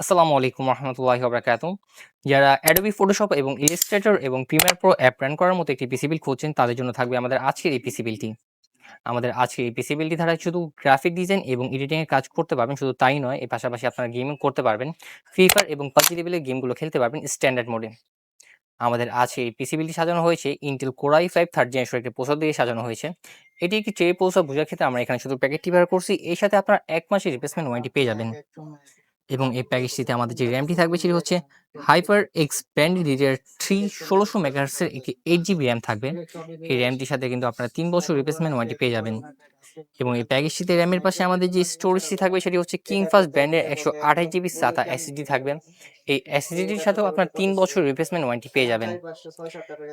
আসসালামু আলাইকুম রহমতুল্লাহি ওবরাকাতু যারা অ্যাডোবি ফটোশপ এবং ইলিস্ট্রেটর এবং প্রিমিয়ার প্রো অ্যাপ রান করার মতো একটি পিসি বিল খুঁজছেন, তাদের জন্য থাকবে আমাদের আজকের এই পিসি বিলটি আমাদের আজকের এই পিসি বিলটি দ্বারা শুধু গ্রাফিক ডিজাইন এবং এডিটিংয়ের কাজ করতে পারবেন, শুধু তাই নয়, এর পাশাপাশি আপনারা গেমিং করতে পারবেন ফ্রি ফায়ার এবং পাবজি লেভেলের গেমগুলো খেলতে পারবেন স্ট্যান্ডার্ড মোডে আমাদের আজকে এই পিসি বিলটি সাজানো হয়েছে Intel core i five third generation একটি প্রসেসর দিয়ে সাজানো হয়েছে। এটি একটি ট্রে প্রসেসর বোঝার ক্ষেত্রে আমরা এখানে শুধু প্যাকেটটি ব্যবহার করছি, এর সাথে আপনারা এক মাসের রিপ্লেসমেন্ট ওয়ারেন্টি পেয়ে যাবেন। এবং এই প্যাকেজটিতে আমাদের যে র্যামটি থাকবে সেটি হচ্ছে হাইপার এক্সপ্যান্ড ডিডিআর থ্রি ষোলোশো মেগাহার্সের একটি এইট জিবি র্যাম থাকবে। এই র্যামটির সাথে কিন্তু আপনারা তিন বছর রিপ্লেসমেন্ট ওয়ারেন্টি পেয়ে যাবেন। এবং এই প্যাকেজটিতে র্যামের পাশে আমাদের যে স্টোরেজটি থাকবে সেটি হচ্ছে কিং ফাস্ট ব্র্যান্ডের একশো আঠাশ জিবি সাতা এসএসডি থাকবে। এই এসএসডির সাথেও আপনার তিন বছর রিপ্লেসমেন্ট ওয়ারেন্টি পেয়ে যাবেন।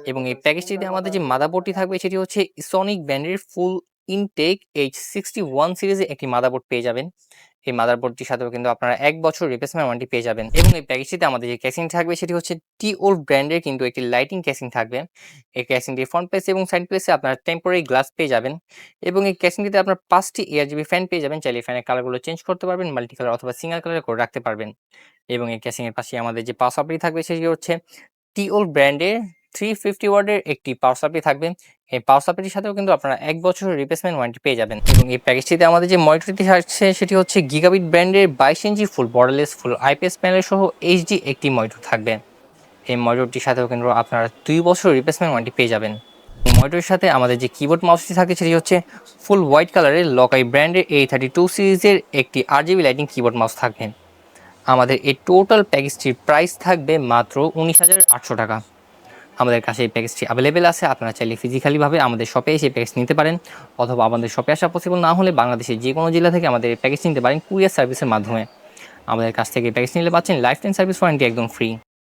এবং এই প্যাকেজটিতে আমাদের যে মাদাবোর্ডটি থাকবে সেটি হচ্ছে সনিক ব্র্যান্ডের full intake H sixty one সিরিজের একটি মাদাবোর্ড পেয়ে যাবেন। এই মাদারবোর্ডটির সাথেও কিন্তু আপনারা এক বছর রিপ্লেসমেন্ট ওয়ারেন্টি পেয়ে যাবেন। এবং এই প্যাকেজটিতে আমাদের যে ক্যাসিং থাকবে সেটি হচ্ছে টি ওল্ড ব্র্যান্ডের কিন্তু একটি লাইটিং ক্যাসিং থাকবে। এই ক্যাসিংটির ফ্রন্ট প্লেসে এবং সাইড প্লেসে আপনারা টেম্পোরারি গ্লাস পেয়ে যাবেন। এবং এই ক্যাসিংটিতে আপনার পাঁচটি এয়ার জিবি ফ্যান পেয়ে যাবেন, চাইলে ফ্যানের কালারগুলো চেঞ্জ করতে পারবেন মাল্টি কালার অথবা সিঙ্গেল কালার করে রাখতে পারবেন। এবং এই ক্যাসিংয়ের পাশে আমাদের যে সাপ্লাই থাকবে সেটি হচ্ছে টি ওল্ড ব্র্যান্ডের থ্রি ফিফটি ওয়ার্ডের একটি পাওয়ার সাপ্লাই থাকবে। এই পাওয়ার সাপ্লাইটির সাথেও কিন্তু আপনারা এক বছরের রিপ্লেসমেন্ট ওয়ারেন্টি পেয়ে যাবেন। এবং এই প্যাকেজটিতে আমাদের যে মনিটরটি থাকছে, সেটি হচ্ছে গিগাবিট ব্র্যান্ডের বাইশ ইঞ্চি full borderless full IPS panel সহ এইচডি একটি মনিটর থাকবে। এই মনিটরটির সাথেও কিন্তু আপনারা দুই বছর রিপ্লেসমেন্ট ওয়ারেন্টি পেয়ে যাবেন। মনিটরের সাথে আমাদের যে কিবোর্ড মাউসটি থাকে, সেটি হচ্ছে ফুল হোয়াইট কালারের লকাই ব্র্যান্ডের এই থার্টি টু সিরিজের একটি R GB lighting keyboard mouse থাকবে। আমাদের এই টোটাল প্যাকেজটির প্রাইস থাকবে মাত্র উনিশ হাজার আটশো টাকা। আমাদের কাছে এই প্যাকেজটি অ্যাভেলেবেল আছে। আপনারা চাইলে ফিজিক্যালিভাবে আমাদের শপে এসে প্যাকেজ নিতে পারেন অথবা আমাদের শপে আসা পসিবল না হলে বাংলাদেশের যে কোনো জেলা থেকে আমাদের প্যাকেজ নিতে পারেন কুরিয়ার সার্ভিসের মাধ্যমে। আমাদের কাছ থেকে প্যাকেজ নিলে পাচ্ছেন লাইফ টাইম সার্ভিস ওয়ারেন্টি একদম ফ্রি